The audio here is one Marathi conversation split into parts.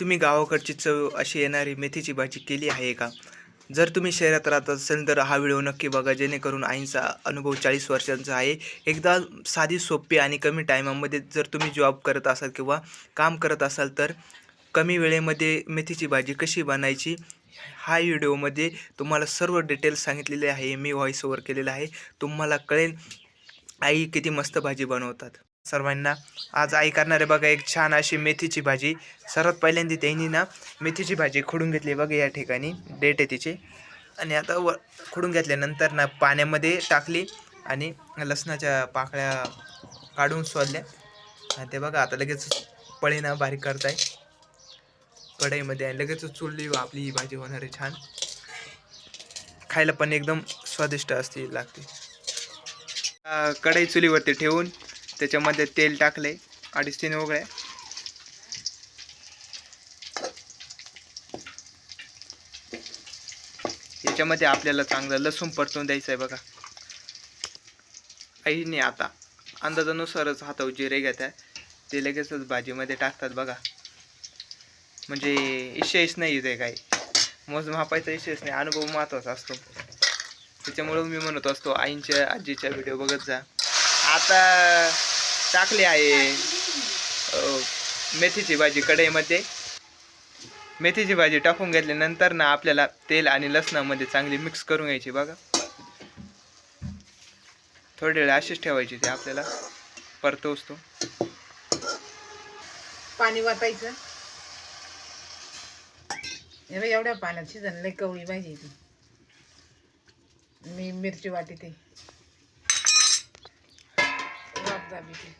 तुम्ही गावाकडची चव अशी येणारी मेथीची भाजी केली आहे का? जर तुम्ही शहरात राहत असेल तर हा व्हिडिओ नक्की बघा जेणेकरून आईंचा अनुभव चाळीस वर्षांचा आहे. एकदा साधी सोपी आणि कमी टायमामध्ये जर तुम्ही जॉब करत असाल किंवा काम करत असाल तर कमी वेळेमध्ये मेथीची भाजी कशी बनायची हा व्हिडिओमध्ये तुम्हाला सर्व डिटेल्स सांगितलेले आहे. मी व्हॉइस ओवर केलेला आहे. तुम्हाला कळेल आई किती मस्त भाजी बनवतात. सर्वांना. आज आई करणारे बघा एक छान अशी मेथीची भाजी. सर्वात पहिल्यांदा त्यांनी ना मेथीची भाजी खोडून घेतली बघा या ठिकाणी. डेट आहे तिची. आणि आता व खोडून घेतल्यानंतर ना पाण्यामध्ये टाकली आणि लसणाच्या पाकळ्या काढून सोडल्या आणि ते बघा आता लगेच पळीना बारीक करताय. कढईमध्ये आणि लगेच चुरली आपली ही भाजी होणार आहे छान. खायला पण एकदम स्वादिष्ट असते लागते. कढई चुलीवरती ठेवून त्याच्यामध्ये तेल टाकले अडीच तीन वगळ्या याच्यामध्ये आपल्याला चांगलं लसूण परतून द्यायचं आहे बघा. आईने आता अंदाजानुसारच हातावर जिरे आहे ते लगेचच भाजीमध्ये टाकतात बघा. म्हणजे इशेच नाही इथे काही. मोजमापायचा इशेच नाही. अनुभव महत्त्वाचा असतो. त्याच्यामुळं मी म्हणत असतो आईंच्या आजीच्या व्हिडिओ बघत जा. आता टाकली आहे. मेथीची भाजी कढईमध्ये. मेथीची भाजी टाकून घेतल्यानंतर ना आपल्याला तेल आणि लसणामध्ये चांगली मिक्स करून घ्यायची बघा. थोडी वेळ अशीच ठेवायची ते आपल्याला. परतोच तो पाणी वाटायचं एवढ्या पाण्यात शिजन लय कवळी पाहिजे ती. मी मिरची वाटी ते.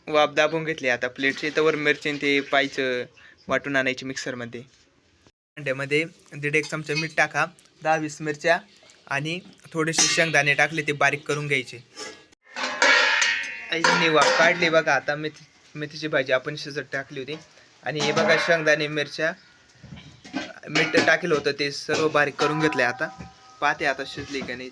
वाफ दाबून घेतली आता प्लेटची. तर मिरची ते पायचं वाटून आणायची मिक्सरमध्ये. अंड्यामध्ये दीड एक चमचा मीठ टाका दहा वीस मिरच्या आणि थोडेसे शेंगदाणे टाकले ते बारीक करून घ्यायचे. आईने वाफ काढली बघा आता मेथी मेथीची भाजी आपण शिजत टाकली होती. आणि हे बघा शेंगदाणे मिरच्या मीठ टाकलं होतं ते सर्व बारीक करून घेतलंय आता. पाहते आता शिजली का नाही.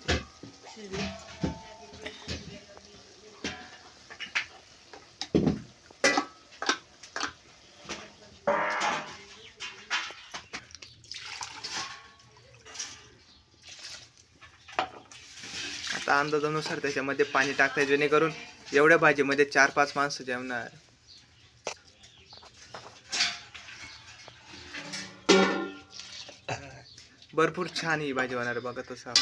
ते. आता अंदाजानुसार त्याच्यामध्ये पाणी टाकता जेणेकरून एवढ्या भाजीमध्ये चार पाच माणसं जेवणार. भरपूर छान ही भाजी होणार बघा तसं.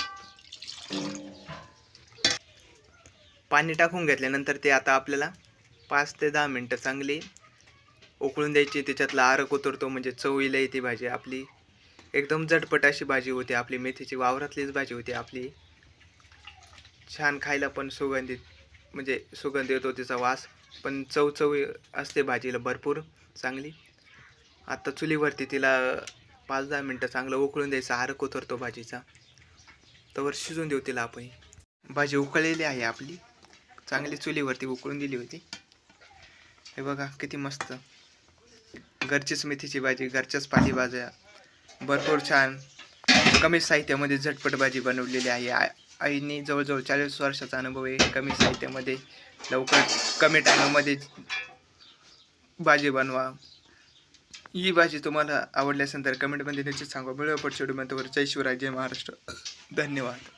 पाणी टाकून घेतल्यानंतर ते आता आपल्याला पाच ते दहा मिनटं चांगली उकळून द्यायची. त्याच्यातला आरक उतरतो म्हणजे चवीला येते भाजी आपली. एकदम झटपट अशी भाजी होती आपली. मेथीची वावरातलीच भाजी होती आपली. छान खायला पण सुगंधित म्हणजे सुगंध येतो तिचा वास. पण चव चव असते भाजीला भरपूर चांगली. आता चुलीवरती तिला पाच दहा मिनटं चांगलं उकळून द्यायचं आरक उतरतो भाजीचा. तवर शिजून देऊ तिला आपण. भाजी उकळलेली आहे आपली. चांगली चुलीवरती उकळून दिली होती. हे बघा किती मस्त. घरचीच मेथीची भाजी घरच्याच पालेभाज्या. भरपूर छान. कमी साहित्यामध्ये झटपट भाजी बनवलेली आहे. आईने जवळजवळ चाळीस वर्षाचा अनुभव आहे. कमी साहित्यामध्ये लवकर कमी टायमामध्ये भाजी बनवा. ही भाजी तुम्हाला आवडली असेल तर कमेंटमध्ये निश्चित सांगा. मिळवा पुढच्या व्हिडिओमध्ये जय शिवराय जय महाराष्ट्र. धन्यवाद.